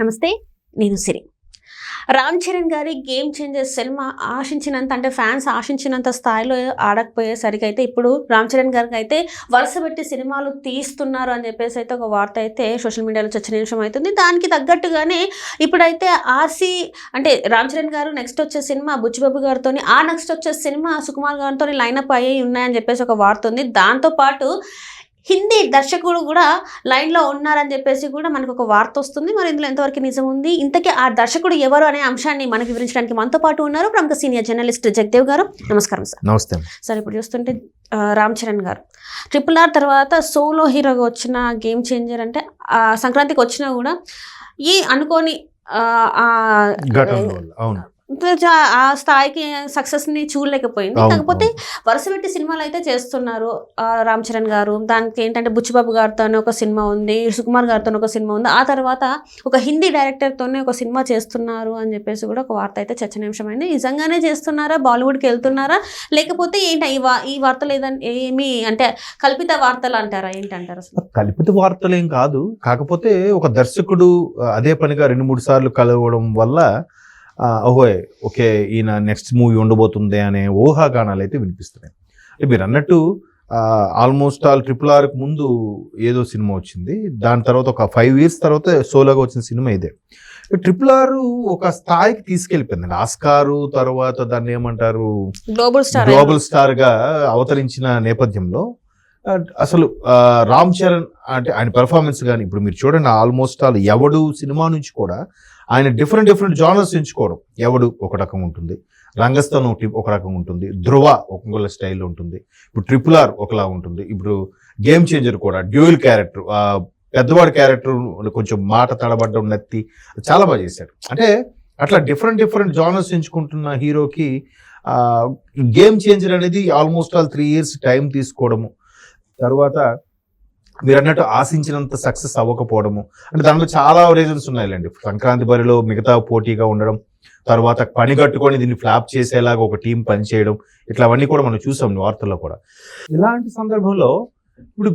నమస్తే నేను సిరి. రామ్ చరణ్ గారి గేమ్ చేంజర్ సినిమా ఆశించినంత అంటే ఫ్యాన్స్ ఆశించినంత స్థాయిలో ఆడకపోయేసరికి అయితే ఇప్పుడు రామ్ చరణ్ గారికి అయితే వరుస పెట్టి సినిమాలు తీస్తున్నారు అని చెప్పేసి అయితే ఒక వార్త అయితే సోషల్ మీడియాలో చర్చనీయాంశం అవుతుంది. దానికి తగ్గట్టుగానే ఇప్పుడైతే ఆర్సీ అంటే రామ్ చరణ్ గారు నెక్స్ట్ వచ్చే సినిమా బుచ్చిబాబు గారితో ఆ నెక్స్ట్ వచ్చే సినిమా సుకుమార్ గారితో లైనప్ అయ్యి ఉన్నాయని చెప్పేసి ఒక వార్త ఉంది. దాంతోపాటు హిందీ దర్శకుడు కూడా లైన్లో ఉన్నారని చెప్పేసి కూడా మనకు ఒక వార్త వస్తుంది. మరి ఇందులో ఎంతవరకు నిజం ఉంది? ఇంతకీ ఆ దర్శకుడు ఎవరు అనే అంశాన్ని మనకు వివరించడానికి మనతో పాటు ఉన్నారు ప్రముఖ సీనియర్ జర్నలిస్ట్ జగదేవ్ గారు. నమస్కారం సార్. నమస్తే. సార్ ఇప్పుడు చూస్తుంటే రామ్ చరణ్ గారు. ట్రిపుల్ ఆర్ తర్వాత సోలో హీరోగా వచ్చిన గేమ్ చేంజర్ అంటే ఆ సంక్రాంతికి వచ్చినా కూడా ఈ అనుకోని ఆ, స్థాయికి సక్సెస్ని చూడలేకపోయింది కాకపోతే వరుస పెట్టి సినిమాలు అయితే చేస్తున్నారు రామ్ చరణ్ గారు. దానికి ఏంటంటే బుచ్చిబాబు గారితో ఒక సినిమా ఉంది సుకుమార్ గారితో ఒక సినిమా ఉంది. ఆ తర్వాత ఒక హిందీ డైరెక్టర్ తోనే ఒక సినిమా చేస్తున్నారు అని చెప్పేసి కూడా ఒక వార్త అయితే చర్చనీయాంశమైంది. నిజంగానే చేస్తున్నారా? బాలీవుడ్కి వెళ్తున్నారా? లేకపోతే ఏంటి ఈ వా ఈ వార్తలు ఏదంటే ఏమి అంటే కల్పిత వార్తలు అంటారా? ఏంటంటారు అసలు? కల్పిత వార్తలేం కాదు. కాకపోతే ఒక దర్శకుడు అదే పనిగా రెండు మూడు సార్లు కలవడం వల్ల ఓహో ఓకే ఈయన నెక్స్ట్ మూవీ ఉండబోతుంది అనే ఊహాగానాలు అయితే వినిపిస్తున్నాయి మీరు అన్నట్టు ఆల్మోస్ట్ ఆల్ ట్రిపుల్ ఆర్కి ముందు ఏదో సినిమా వచ్చింది. దాని తర్వాత ఒక ఫైవ్ ఇయర్స్ తర్వాత సోలోగా వచ్చిన సినిమా ఇదే. ట్రిపుల్ ఆర్ ఒక స్థాయికి తీసుకెళ్ళిపోయింది ఆస్కారు తర్వాత దాన్ని ఏమంటారు? గ్లోబల్ స్టార్ గ్లోబల్ స్టార్గా అవతరించిన నేపథ్యంలో అసలు రామ్ చరణ్ అంటే ఆయన పెర్ఫార్మెన్స్ కానీ ఇప్పుడు మీరు చూడండి ఆల్మోస్ట్ ఆల్ ఎవడు సినిమా నుంచి కూడా ఆయన డిఫరెంట్ డిఫరెంట్ జానర్స్ ఎంచుకోవడం. ఎవడు ఒక రకం ఉంటుంది. రంగస్థానం ఒకటి ఒక రకం ఉంటుంది. ధ్రువ ఒక్కొక్క స్టైల్ ఉంటుంది. ఇప్పుడు ట్రిపుల్ ఆర్ ఒకలా ఉంటుంది. ఇప్పుడు గేమ్ చేంజర్ కూడా డ్యూయల్ క్యారెక్టర్ పెద్దవాడి క్యారెక్టర్ కొంచెం మాట తడబడ్డం నత్తి చాలా బాగా చేశాడు. అంటే అట్లా డిఫరెంట్ డిఫరెంట్ జానర్స్ ఎంచుకుంటున్న హీరోకి గేమ్ చేంజర్ అనేది almost all three years time తీసుకోవడము. తర్వాత మీరు అన్నట్టు ఆశించినంత సక్సెస్ అవ్వకపోవడము. అంటే దాంట్లో చాలా రీజన్స్ ఉన్నాయిలేండి. సంక్రాంతి బరిలో మిగతా పోటీగా ఉండడం తర్వాత పని కట్టుకొని దీన్ని ఫ్లాప్ చేసేలాగా ఒక టీం పనిచేయడం ఇట్లా అవన్నీ కూడా మనం చూసాం వార్తల్లో కూడా. ఇలాంటి సందర్భంలో ఇప్పుడు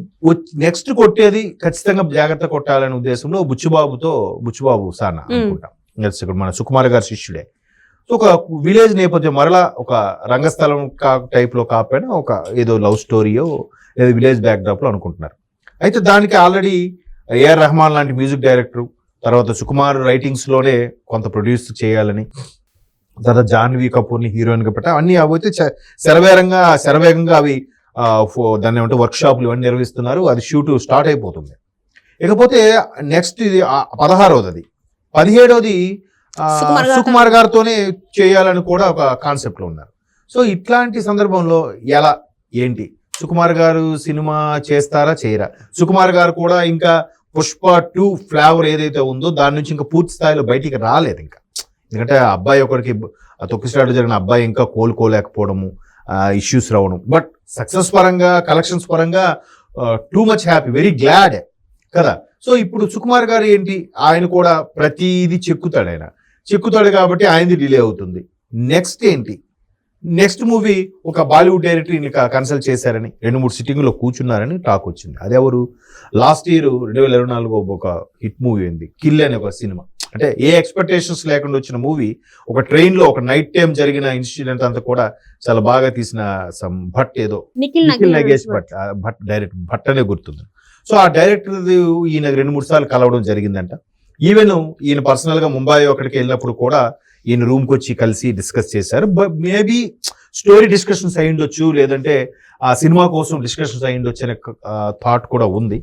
నెక్స్ట్ కొట్టేది ఖచ్చితంగా జాగ్రత్త కొట్టాలనే ఉద్దేశంలో బుచ్చుబాబుతో బుచ్చుబాబు సానా అనుకుంటాం. ఇక్కడ మన సుకుమార్ గారి శిష్యుడే. సో ఒక విలేజ్ నేపథ్యం మరలా ఒక రంగస్థలం కా టైప్లో కాకపోయినా ఒక ఏదో లవ్ స్టోరీయో లేదా విలేజ్ బ్యాక్డ్రాప్లో అనుకుంటున్నారు. అయితే దానికి ఆల్రెడీ ఏఆర్ రెహమాన్ లాంటి మ్యూజిక్ డైరెక్టర్ తర్వాత సుకుమార్ రైటింగ్స్లోనే కొంత ప్రొడ్యూస్ చేయాలని తర్వాత జాహ్నవి కపూర్ని హీరోయిన్గా పెట్టా అన్ని అవైతే చ- శరవేగంగా శరవేగంగా అవి దాన్ని ఏమంటే వర్క్ షాపులు ఇవన్నీ నిర్వహిస్తున్నారు అది షూట్ స్టార్ట్ అయిపోతుంది. ఇకపోతే నెక్స్ట్ ఇది ఆ పదహారవది. అది పదిహేడవది ఆ, సుకుమార్ గారితో- సుకుమార్ గారితోనే చేయాలని కూడా ఒక కాన్సెప్ట్లో ఉన్నారు. సో ఇట్లాంటి సందర్భంలో ఎలా ఏంటి? సుకుమార్ గారు సినిమా చేస్తారా చేయరా? సుకుమార్ గారు కూడా ఇంకా పుష్ప టూ ఫ్లేవర్ ఏదైతే ఉందో దాని నుంచి ఇంకా పూర్తి స్థాయిలో బయటికి రాలేదు ఇంకా. ఎందుకంటే ఆ అబ్బాయి ఒకరికి తొక్కిసాడు జరిగిన అబ్బాయి ఇంకా కోలుకోలేకపోవడము ఇష్యూస్ రావడం. బట్ సక్సెస్ పరంగా కలెక్షన్స్ పరంగా too much happy very glad కదా. సో ఇప్పుడు సుకుమార్ గారు ఏంటి? ఆయన కూడా ప్రతిదీ చెక్కుతాడు ఆయన. చెక్కుతాడు కాబట్టి ఆయనది డిలే అవుతుంది. నెక్స్ట్ ఏంటి? నెక్స్ట్ మూవీ ఒక బాలీవుడ్ డైరెక్టర్ కన్సల్ట్ చేశారని రెండు మూడు సిట్టింగ్లో కూర్చున్నారని టాక్ వచ్చింది. అది ఎవరు? లాస్ట్ ఇయర్ రెండు వేల ఇరవై నాలుగు ఒక హిట్ మూవీ అయింది. కిల్ అనే ఒక సినిమా అంటే ఏ ఎక్స్పెక్టేషన్స్ లేకుండా వచ్చిన మూవీ ఒక ట్రైన్లో ఒక నైట్ టైం జరిగిన ఇన్సిడెంట్ అంతా కూడా చాలా బాగా తీసిన సమ్ భట్ ఏదో. నిఖిల్ నగేష్ భట్ భట్ డైరెక్ట్ భట్ అనే గుర్తుంది. సో ఆ డైరెక్టర్ ఈయన రెండు మూడు సార్లు కలవడం జరిగిందంట. ఈవెన్ ఈయన పర్సనల్గా ముంబై ఒకటికి వెళ్ళినప్పుడు కూడా ఈయన రూమ్కి వచ్చి కలిసి డిస్కస్ చేశారు. బట్ మేబీ స్టోరీ డిస్కషన్స్ అయి ఉండొచ్చు లేదంటే ఆ సినిమా కోసం డిస్కషన్స్ అయి ఉండొచ్చు అనే థాట్ కూడా ఉంది.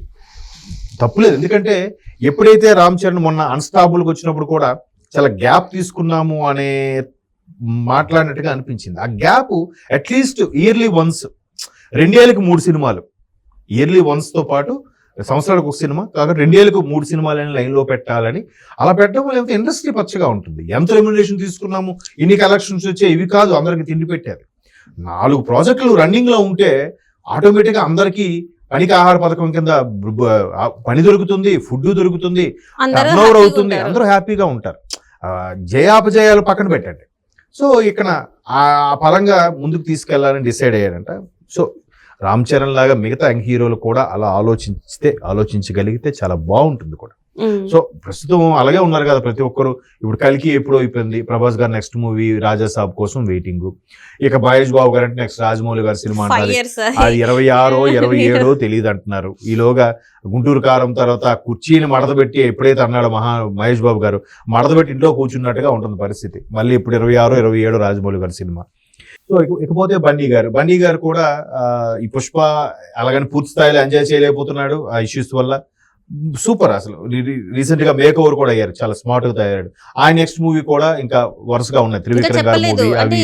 తప్పులేదు. ఎందుకంటే ఎప్పుడైతే రామ్ చరణ్ మొన్న అన్స్టాబుల్కి వచ్చినప్పుడు కూడా చాలా గ్యాప్ తీసుకున్నాము అనే మాట్లాడినట్టుగా అనిపించింది. ఆ గ్యాప్ అట్లీస్ట్ ఇయర్లీ వన్స్ రెండేళ్ళకి మూడు సినిమాలు. ఇయర్లీ వన్స్తో పాటు సంవత్సరానికి ఒక సినిమా కాక రెండేళ్ళకు మూడు సినిమాలని లైన్లో పెట్టాలని అలా పెట్టడం వల్ల ఎంత ఇండస్ట్రీ పచ్చగా ఉంటుంది. ఎంత రెమ్యునరేషన్ తీసుకున్నాము? ఇన్ని కలెక్షన్స్ వచ్చే ఇవి కాదు అందరికి తిండి పెట్టారు నాలుగు ప్రాజెక్టులు రన్నింగ్లో ఉంటే ఆటోమేటిక్గా అందరికి పనికి ఆహార పథకం కింద పని దొరుకుతుంది ఫుడ్ దొరుకుతుంది టర్న్ ఓవర్ అవుతుంది. అందరూ హ్యాపీగా ఉంటారు. జయాపజయాలు పక్కన పెట్టండి. సో ఇక్కడ ఆ పరంగా ముందుకు తీసుకెళ్ళాలని డిసైడ్ అయ్యారంట. సో రామ్ చరణ్ లాగా మిగతా యంగ్ హీరోలు కూడా అలా ఆలోచిస్తే ఆలోచించగలిగితే చాలా బాగుంటుంది కూడా. సో ప్రస్తుతం అలాగే ఉన్నారు కదా ప్రతి ఒక్కరు. ఇప్పుడు కలికి ఎప్పుడు అయిపోయింది. ప్రభాస్ గారు నెక్స్ట్ మూవీ రాజా సాబ్ కోసం వెయిటింగ్. ఇక మహేష్ బాబు గారు అంటే నెక్స్ట్ రాజమౌళి గారి సినిమా అంటారు అది ఇరవై ఆరో ఇరవై ఏడో తెలియదు అంటున్నారు. ఈలోగా గుంటూరు కారం తర్వాత కుర్చీని మడతపెట్టి ఎప్పుడైతే అన్నాడో మహా మహేష్ బాబు గారు మడతపెట్టి ఇంట్లో కూర్చున్నట్టుగా ఉంటుంది పరిస్థితి. మళ్ళీ ఇప్పుడు ఇరవై ఆరో ఇరవై ఏడో రాజమౌళి గారి సినిమా. సో ఇకపోతే బన్నీ గారు. బన్నీ గారు కూడా ఆ, ఈ పుష్ప అలాగని పూర్తి స్థాయిలో ఎంజాయ్ చేయలేకపోతున్నాడు ఆ ఇష్యూస్ వల్ల. సూపర్ అసలు. రీసెంట్గా మేక్ ఓవర్ కూడా అయ్యారు. చాలా స్మార్ట్గా తయారాడు ఆయన నెక్స్ట్ మూవీ కూడా ఇంకా వరుసగా ఉన్నాయి త్రివిక్రమ్ గారి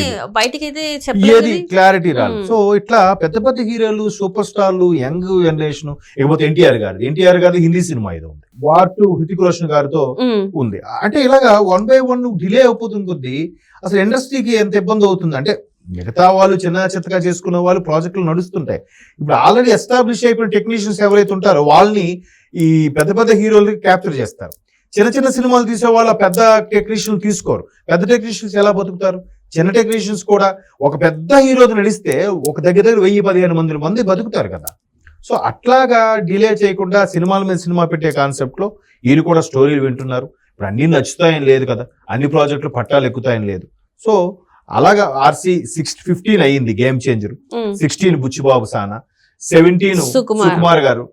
ఏది క్లారిటీ రాదు. సో ఇట్లా పెద్ద పెద్ద హీరోలు సూపర్ స్టార్లు యంగ్ జనరేషన్ ఇకపోతే ఎన్టీఆర్ గారు ఎన్టీఆర్ గారి హిందీ సినిమా ఇది ఉంది. వార్ టు హృతిక్ రోషన్ గారితో. ఉంది. అంటే ఇలాగా వన్ బై వన్ డిలే అయిపోతుంది కొద్దీ అసలు ఇండస్ట్రీకి ఎంత ఇబ్బంది అవుతుంది? అంటే మిగతా వాళ్ళు చిన్న చిత్తగా చేసుకున్న వాళ్ళు ప్రాజెక్టులు నడుస్తుంటాయి. ఇప్పుడు ఆల్రెడీ ఎస్టాబ్లిష్ అయిపోయిన టెక్నీషియన్స్ ఎవరైతే ఉంటారో వాళ్ళని ఈ పెద్ద పెద్ద హీరోలకి క్యాప్చర్ చేస్తారు. చిన్న చిన్న సినిమాలు తీసే వాళ్ళు పెద్ద టెక్నీషియన్ తీసుకోరు. పెద్ద టెక్నీషియన్స్ ఎలా బతుకుతారు? చిన్న టెక్నీషియన్స్ కూడా ఒక పెద్ద హీరోతో నడిస్తే ఒక దగ్గర దగ్గర వెయ్యి పదిహేను మంది మంది బతుకుతారు కదా. సో అట్లాగా డిలే చేయకుండా సినిమాల మీద సినిమా పెట్టే కాన్సెప్ట్లో వీళ్ళు కూడా స్టోరీలు వింటున్నారు. ఇప్పుడు అన్ని నచ్చుతాయని లేదు కదా. అన్ని ప్రాజెక్టులు పట్టాలు ఎక్కుతాయని లేదు. సో అలాగా ఆర్సీ సిక్స్ ఫిఫ్టీన్ అయ్యింది game changer. Sixteen Buchibabu Sana. Seventeen. Sukumar garu.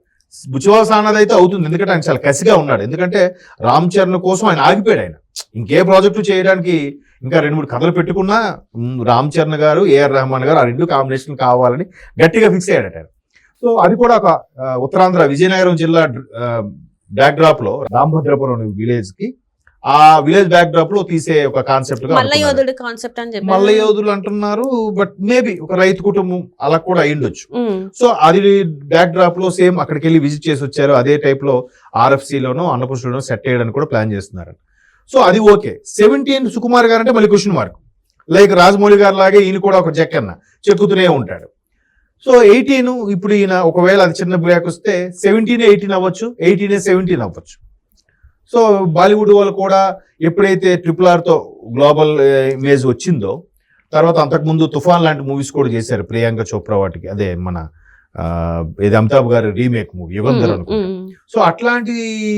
Buchibabu అన్నదైతే అవుతుంది. ఎందుకంటే ఆయన చాలా కసిగా ఉన్నాడు. ఎందుకంటే రామ్ చరణ్ కోసం ఆయన ఆగిపోయాడు ఆయన. ఇంకే ప్రాజెక్టు చేయడానికి ఇంకా రెండు మూడు కథలు పెట్టుకున్నా రామ్ చరణ్ గారు ఏఆర్ రెహమాన్ గారు ఆ రెండు కాంబినేషన్ కావాలని గట్టిగా ఫిక్స్ అయ్యాడట ఆయన. సో అది కూడా ఒక ఉత్తరాంధ్ర విజయనగరం జిల్లా బ్యాక్ డ్రాప్లో రామభద్రపురం విలేజ్కి ఆ విలేజ్ బ్యాక్ డ్రాప్లో తీసే ఒక కాన్సెప్ట్గా కాన్సెప్ట్ అని చెప్పి మల్ల యోధులు అంటున్నారు బట్ మేబీ ఒక రైతు కుటుంబం అలా కూడా అయ్యుండొచ్చు. సో అది బ్యాక్ డ్రాప్లో సేమ్ అక్కడికి వెళ్ళి విజిట్ చేసి వచ్చారు. అదే టైప్లో ఆర్ఎఫ్సి లోనో అన్నపుష్లోనో సెట్ చేయడానికి కూడా ప్లాన్ చేస్తున్నారు సో అది ఓకే. సెవెంటీన్ సుకుమార్ గారు అంటే మళ్ళీ క్వశ్చన్ మార్క్ లైక్ రాజమౌళి గారు లాగే ఈయన కూడా ఒక జక్కన్న చెక్కుతూనే ఉంటాడు. సో ఎయిటీన్ ఇప్పుడు ఈయన ఒకవేళ అది చిన్న బ్రేక్ వస్తే సెవెంటీన్ ఎయిటీన్ అవ్వచ్చు ఎయిటీన్ సెవెంటీన్ అవ్వచ్చు. సో బాలీవుడ్ వాళ్ళు కూడా ఎప్పుడైతే ట్రిపుల్ ఆర్తో గ్లోబల్ ఇమేజ్ వచ్చిందో తర్వాత అంతకుముందు తుఫాన్ లాంటి మూవీస్ కూడా చేశారు ప్రియాంక చోప్రా వాటికి. అదే మన ఇది అమితాబ్ గారి రీమేక్ మూవీ యుగంధర్. అనుకుంటా. సో అట్లాంటి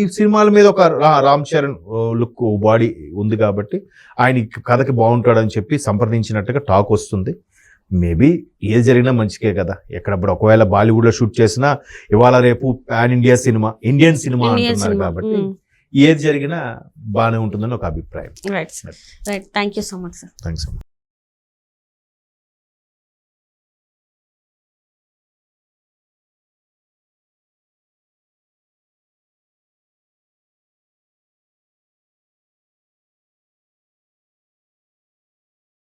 సినిమాల మీద ఒక రా- రామ్ చరణ్ లుక్ బాడీ ఉంది కాబట్టి ఆయన కథకి బాగుంటాడని చెప్పి సంప్రదించినట్టుగా టాక్ వస్తుంది. మేబీ ఏది జరిగినా మంచికే కదా. ఎక్కడప్పుడు ఒకవేళ బాలీవుడ్లో షూట్ చేసినా ఇవాళ రేపు పాన్ ఇండియా సినిమా ఇండియన్ సినిమా అంటున్నారు కాబట్టి ఏది జరిగినా బాగానే ఉంటుందని ఒక అభిప్రాయం. Right right thank you so much sir thanks